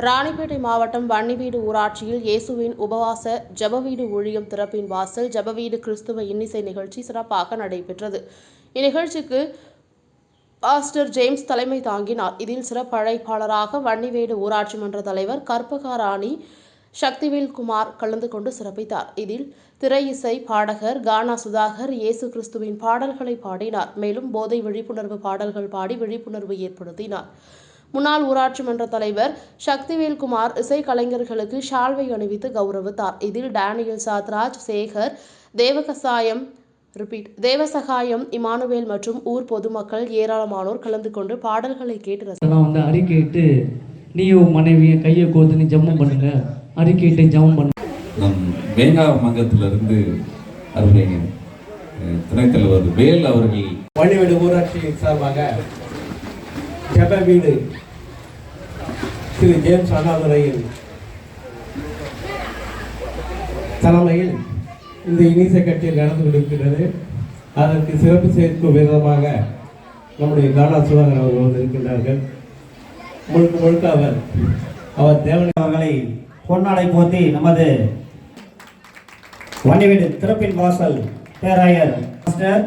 ராணிப்பேட்டை மாவட்டம் வன்னிவீடு ஊராட்சியில் இயேசுவின் உபவாச ஜபவீடு ஊழியம் திறப்பின் வாசல் ஜபவீடு கிறிஸ்துவ இன்னிசை நிகழ்ச்சி சிறப்பாக நடைபெற்றது. இந்நிகழ்ச்சிக்கு பாஸ்டர் ஜேம்ஸ் தலைமை தாங்கினார். இதில் சிறப்பு அழைப்பாளராக வன்னிவேடு ஊராட்சி மன்ற தலைவர் கற்பகாராணி சக்திவேல் குமார் கலந்து கொண்டு சிறப்பித்தார். இதில் திரை இசை பாடகர் கானா சுதாகர் இயேசு கிறிஸ்துவின் பாடல்களை பாடினார். மேலும் போதை விழிப்புணர்வு பாடல்கள் பாடி விழிப்புணர்வு ஏற்படுத்தினார். முன்னாள் ஊராட்சி மன்ற தலைவர் சக்திவேல் குமார் இசை கலைஞர்களுக்கு ஷால்வை அணிவித்து கௌரவித்தார். இதில் Daniel Sathraj Sekar Devasahayam repeat Devasahayam Emmanuel மற்றும் ஊர் பொதுமக்கள் ஏராளமானோர் கலந்து கொண்டு பாடல்களை கேட்டு ரசி- அதெல்லாம் வந்து அறிக்கையிட்டு நீயும் மனைவியும் கையை கோர்த்து நீ ஜெபம் பண்ணுங்க. அறிக்கையிட்டு ஜெபம் பண்ணு. நம் மேகா மங்கத்திலிருந்து அஹ், துணைத் தலைவர் வேல் அவர்கள் வள்ளிவீடு ஊராட்சி சார்பாக ஜெப வீடு திரு ஜேம்ஸ் அண்ணாதுரையின் தலைமையில் இந்த இனிச கட்சியில் நடந்து கொண்டிருக்கிறது அதற்கு சிறப்பு சேர்க்கும் விதமாக நம்முடைய தானா சுதாகர் அவர்கள் வந்திருக்கின்றார்கள் முழுக்க முழுக்க அவர் அவர் தேவனை அவர்களை பொன்னாடை போத்தி நமது வண்டிவீடு திறப்பின் வாசல் பேராயர் மாஸ்டர்.